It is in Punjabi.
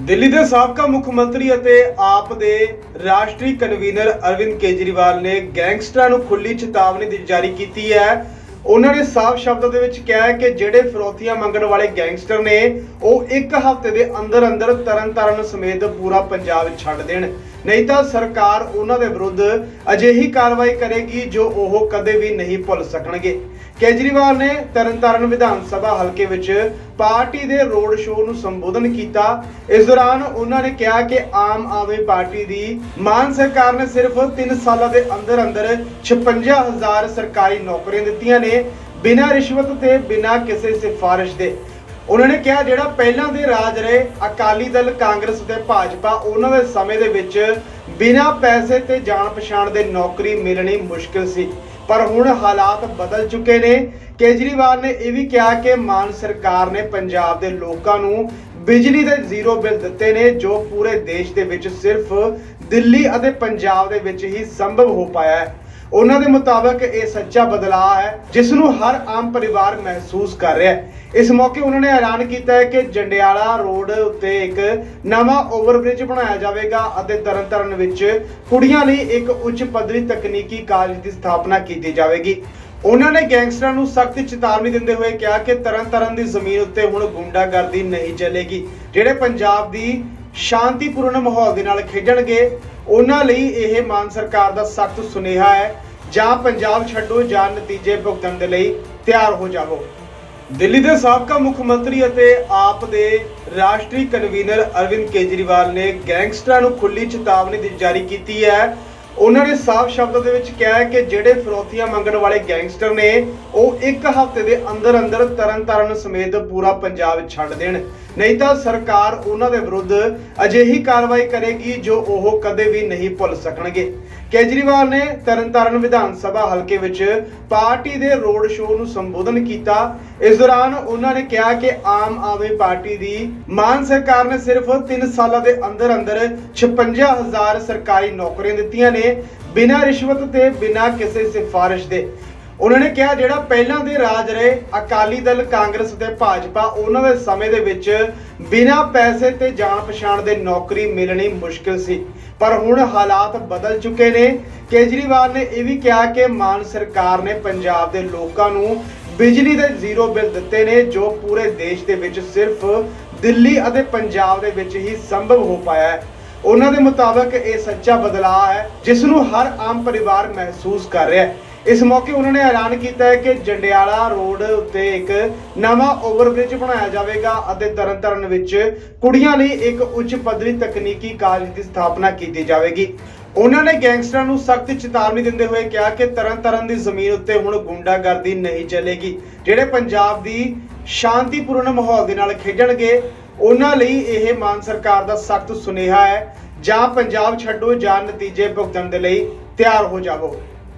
ਦਿੱਲੀ ਦੇ ਸਾਬਕਾ ਮੁੱਖ ਮੰਤਰੀ ਅਤੇ ਆਪ ਦੇ ਰਾਸ਼ਟਰੀ ਕਨਵੀਨਰ ਅਰਵਿੰਦ ਕੇਜਰੀਵਾਲ ਨੇ ਗੈਂਗਸਟਰਾਂ ਨੂੰ ਖੁੱਲੀ ਚੇਤਾਵਨੀ ਦੀ ਜਾਰੀ ਕੀਤੀ ਹੈ। ਉਹਨਾਂ ਨੇ ਸਾਫ਼ ਸ਼ਬਦਾਂ ਦੇ ਵਿੱਚ ਕਿਹਾ ਕਿ ਜਿਹੜੇ ਫਰੋਤੀਆਂ ਮੰਗਣ ਵਾਲੇ ਗੈਂਗਸਟਰ ਨੇ, ਉਹ ਇੱਕ ਹਫ਼ਤੇ ਦੇ ਅੰਦਰ ਅੰਦਰ ਤਰਨਤਾਰਨ ਸਮੇਤ ਪੂਰਾ ਪੰਜਾਬ ਛੱਡ ਦੇਣ। ਨਹੀਂ ਤਾਂ ਸਰਕਾਰ ਉਹਨਾਂ ਦੇ ਵਿਰੁੱਧ ਅਜਿਹੀ ਕਾਰਵਾਈ ਕਰੇਗੀ ਜੋ ਉਹ ਕਦੇ ਵੀ ਨਹੀਂ ਭੁੱਲ ਸਕਣਗੇ। ਕੇਜਰੀਵਾਲ ਨੇ ਤਰਨਤਾਰਨ ਵਿਧਾਨ ਸਭਾ ਹਲਕੇ ਵਿੱਚ ਪਾਰਟੀ ਦੇ ਰੋਡ ਸ਼ੋਅ ਨੂੰ ਸੰਬੋਧਨ ਕੀਤਾ। ਇਸ ਦੌਰਾਨ ਉਹਨਾਂ ਨੇ ਕਿਹਾ ਕਿ ਆਮ ਆਦਮੀ ਪਾਰਟੀ ਦੀ ਮਾਨ ਸਰਕਾਰ ਨੇ ਸਿਰਫ 3 ਸਾਲਾਂ ਦੇ ਅੰਦਰ ਅੰਦਰ 56000 ਸਰਕਾਰੀ ਨੌਕਰੀਆਂ ਦਿੱਤੀਆਂ ਨੇ, ਬਿਨਾਂ ਰਿਸ਼ਵਤ ਤੇ, ਬਿਨਾਂ ਕਿਸੇ ਸਿਫਾਰਿਸ਼ ਦੇ। ਉਹਨਾਂ ਨੇ ਕਿਹਾ ਜਿਹੜਾ ਪਹਿਲਾਂ ਦੇ ਰਾਜ ਰਹੇ ਅਕਾਲੀ ਦਲ, ਕਾਂਗਰਸ ਤੇ ਭਾਜਪਾ, ਉਹਨਾਂ ਦੇ ਸਮੇਂ ਦੇ ਵਿੱਚ ਬਿਨਾਂ ਪੈਸੇ ਤੇ ਜਾਣ ਪਛਾਣ ਦੇ ਨੌਕਰੀ ਮਿਲਣੀ ਮੁਸ਼ਕਿਲ ਸੀ। ਪਰ ਹੁਣ ਹਾਲਾਤ ਬਦਲ ਚੁੱਕੇ ਨੇ। ਕੇਜਰੀਵਾਲ ਨੇ ਇਹ ਵੀ ਕਿਹਾ ਕਿ ਮਾਨ ਸਰਕਾਰ ਨੇ ਪੰਜਾਬ ਦੇ ਲੋਕਾਂ ਨੂੰ ਬਿਜਲੀ ਦੇ ਜ਼ੀਰੋ ਬਿੱਲ ਦਿੱਤੇ ਨੇ, ਜੋ ਪੂਰੇ ਦੇਸ਼ ਦੇ ਵਿੱਚ ਸਿਰਫ ਦਿੱਲੀ ਅਤੇ ਪੰਜਾਬ ਦੇ ਵਿੱਚ ਹੀ ਸੰਭਵ ਹੋ ਪਾਇਆ ਹੈ। ਉਹਨਾਂ ਦੇ ਮੁਤਾਬਕ ਇਹ ਸੱਚਾ ਬਦਲਾਅ ਹੈ ਜਿਸ ਨੂੰ ਹਰ ਆਮ ਪਰਿਵਾਰ ਮਹਿਸੂਸ ਕਰ ਰਿਹਾ ਹੈ। ਇਸ ਮੌਕੇ ਉਹਨਾਂ ਨੇ ਐਲਾਨ ਕੀਤਾ ਹੈ ਕਿ ਜੰਡਿਆਲਾ ਰੋਡ ਉੱਤੇ ਇੱਕ ਨਵਾਂ ਓਵਰਬ੍ਰਿਜ ਬਣਾਇਆ ਜਾਵੇਗਾ ਅਤੇ ਤਰਨਤਾਰਨ ਵਿੱਚ ਕੁੜੀਆਂ ਲਈ ਇੱਕ ਉੱਚ ਪੱਧਰੀ ਤਕਨੀਕੀ ਕਾਲਜ ਦੀ ਸਥਾਪਨਾ ਕੀਤੀ ਜਾਵੇਗੀ। ਉਹਨਾਂ ਨੇ ਗੈਂਗਸਟਰਾਂ ਨੂੰ ਸਖਤ ਚੇਤਾਵਨੀ ਦਿੰਦੇ ਹੋਏ ਕਿਹਾ ਕਿ ਤਰਨਤਾਰਨ ਦੀ ਜ਼ਮੀਨ ਉੱਤੇ ਹੁਣ ਗੁੰਡਾਗਰਦੀ ਨਹੀਂ ਚੱਲੇਗੀ, ਜਿਹੜੇ ਪੰਜਾਬ ਦੀ ਸ਼ਾਂਤੀਪੂਰਨ ਮਾਹੌਲ ਦੇ ਨਾਲ ਖੇਡਣਗੇ ਉਹਨਾਂ ਲਈ ਇਹ ਮਾਨ ਸਰਕਾਰ ਦਾ ਸਖਤ ਸੁਨੇਹਾ ਹੈ। ਜਾਂ ਪੰਜਾਬ ਛੱਡੋ, ਜਾਂ ਨਤੀਜੇ ਭੁਗਤਣ ਦੇ ਲਈ ਤਿਆਰ ਹੋ ਜਾਵੋ। ਦਿੱਲੀ ਦੇ ਸਾਬਕਾ ਮੁੱਖ ਮੰਤਰੀ ਅਤੇ ਆਪ ਦੇ ਰਾਸ਼ਟਰੀ ਕਨਵੀਨਰ ਅਰਵਿੰਦ ਕੇਜਰੀਵਾਲ ਨੇ ਗੈਂਗਸਟਰਾਂ ਨੂੰ ਖੁੱਲੀ ਚੇਤਾਵਨੀ ਜਾਰੀ ਕੀਤੀ ਹੈ। ਉਹਨਾਂ ਨੇ ਸਾਫ਼ ਸ਼ਬਦਾਂ ਦੇ ਵਿੱਚ ਕਿਹਾ ਕਿ ਜਿਹੜੇ ਫਿਰੌਤੀਆਂ ਮੰਗਣ ਵਾਲੇ ਗੈਂਗਸਟਰ ਨੇ, ਉਹ ਇੱਕ ਹਫ਼ਤੇ ਦੇ ਅੰਦਰ ਅੰਦਰ ਤਰਨਤਾਰਨ ਸਮੇਤ ਪੂਰਾ ਪੰਜਾਬ ਛੱਡ ਦੇਣ। ਨਹੀਂ ਤਾਂ ਸਰਕਾਰ ਉਹਨਾਂ ਦੇ ਵਿਰੁੱਧ ਅਜਿਹੀ ਕਾਰਵਾਈ ਕਰੇਗੀ ਜੋ ਉਹ ਕਦੇ ਵੀ ਨਹੀਂ ਭੁੱਲ ਸਕਣਗੇ। ਕੇਜਰੀਵਾਲ ਨੇ ਤਰਨਤਾਰਨ ਵਿਧਾਨ ਸਭਾ ਹਲਕੇ ਵਿੱਚ ਪਾਰਟੀ ਦੇ ਰੋਡ ਸ਼ੋਅ ਨੂੰ ਸੰਬੋਧਨ ਕੀਤਾ। ਇਸ ਦੌਰਾਨ ਉਹਨਾਂ ਨੇ ਕਿਹਾ ਕਿ ਆਮ ਆਦਮੀ ਪਾਰਟੀ ਦੀ ਮਾਨ ਸਰਕਾਰ ਨੇ ਸਿਰਫ 3 ਸਾਲਾਂ ਦੇ ਅੰਦਰ ਅੰਦਰ 56000 ਸਰਕਾਰੀ ਨੌਕਰੀਆਂ ਦਿੱਤੀਆਂ ਨੇ। ਨੇ ਬਿਨਾਂ ਰਿਸ਼ਵਤ ਤੇ, ਬਿਨਾਂ ਕਿਸੇ ਸਿਫਾਰਿਸ਼ ਦੇ। ਉਹਨਾਂ ਨੇ ਕਿਹਾ, ਜਿਹੜਾ ਪਹਿਲਾਂ ਦੇ ਰਾਜ ਰਹੇ, ਅਕਾਲੀ ਦਲ, ਕਾਂਗਰਸ ਤੇ ਭਾਜਪਾ, ਉਹਨਾਂ ਦੇ ਸਮੇਂ ਦੇ ਵਿੱਚ ਬਿਨਾਂ ਪੈਸੇ ਤੇ ਜਾਣ ਪਛਾਣ ਦੇ ਨੌਕਰੀ ਮਿਲਣੀ ਮੁਸ਼ਕਿਲ ਸੀ। ਪਰ ਹੁਣ ਹਾਲਾਤ ਬਦਲ ਚੁੱਕੇ ਨੇ। ਕੇਜਰੀਵਾਲ ਨੇ ਇਹ ਵੀ ਕਿਹਾ ਕਿ ਮਾਨ ਸਰਕਾਰ ਨੇ ਪੰਜਾਬ ਦੇ ਲੋਕਾਂ ਨੂੰ ਬਿਜਲੀ ਦੇ ਜ਼ੀਰੋ ਬਿੱਲ ਦਿੱਤੇ ਨੇ, ਜੋ ਪੂਰੇ ਦੇਸ਼ ਦੇ ਵਿੱਚ ਸਿਰਫ ਦਿੱਲੀ ਅਤੇ ਪੰਜਾਬ ਦੇ ਵਿੱਚ ਹੀ ਸੰਭਵ ਹੋ ਪਾਇਆ ਹੈ। ਉਹਨਾਂ ਦੇ ਮੁਤਾਬਕ ਇਹ ਸੱਚਾ ਬਦਲਾਅ ਹੈ ਜਿਸ ਨੂੰ ਹਰ ਆਮ ਪਰਿਵਾਰ ਮਹਿਸੂਸ ਕਰ ਰਿਹਾ ਹੈ। ਇਸ ਮੌਕੇ ਉਹਨਾਂ ਨੇ ਐਲਾਨ ਕੀਤਾ ਹੈ ਕਿ ਜੰਡਿਆਲਾ ਰੋਡ ਉੱਤੇ ਇੱਕ ਨਵਾਂ ਓਵਰਬ੍ਰਿਜ ਬਣਾਇਆ ਜਾਵੇਗਾ ਅਤੇ ਤਰਨਤਾਰਨ ਵਿੱਚ ਕੁੜੀਆਂ ਲਈ ਇੱਕ ਉੱਚ ਪੱਧਰੀ ਤਕਨੀਕੀ ਕਾਲਜ ਦੀ ਸਥਾਪਨਾ ਕੀਤੀ ਜਾਵੇਗੀ। ਉਹਨਾਂ ਨੇ ਗੈਂਗਸਟਰਾਂ ਨੂੰ ਸਖਤ ਚੇਤਾਵਨੀ ਦਿੰਦੇ ਹੋਏ ਕਿਹਾ ਕਿ ਤਰਨਤਾਰਨ ਦੀ ਜ਼ਮੀਨ ਉੱਤੇ ਹੁਣ ਗੁੰਡਾਗਰਦੀ ਨਹੀਂ ਚੱਲੇਗੀ, ਜਿਹੜੇ ਪੰਜਾਬ ਦੀ ਸ਼ਾਂਤੀਪੂਰਨ ਮਾਹੌਲ ਦੇ ਨਾਲ ਖੇਡਣਗੇ ਉਹਨਾਂ ਲਈ ਇਹ ਮਾਨ ਸਰਕਾਰ ਦਾ ਸਖਤ ਸੁਨੇਹਾ ਹੈ। ਜਾਂ ਪੰਜਾਬ ਛੱਡੋ ਜਾਂ ਨਤੀਜੇ ਭੁਗਤਣ ਦੇ ਲਈ ਤਿਆਰ ਹੋ ਜਾਵੋ।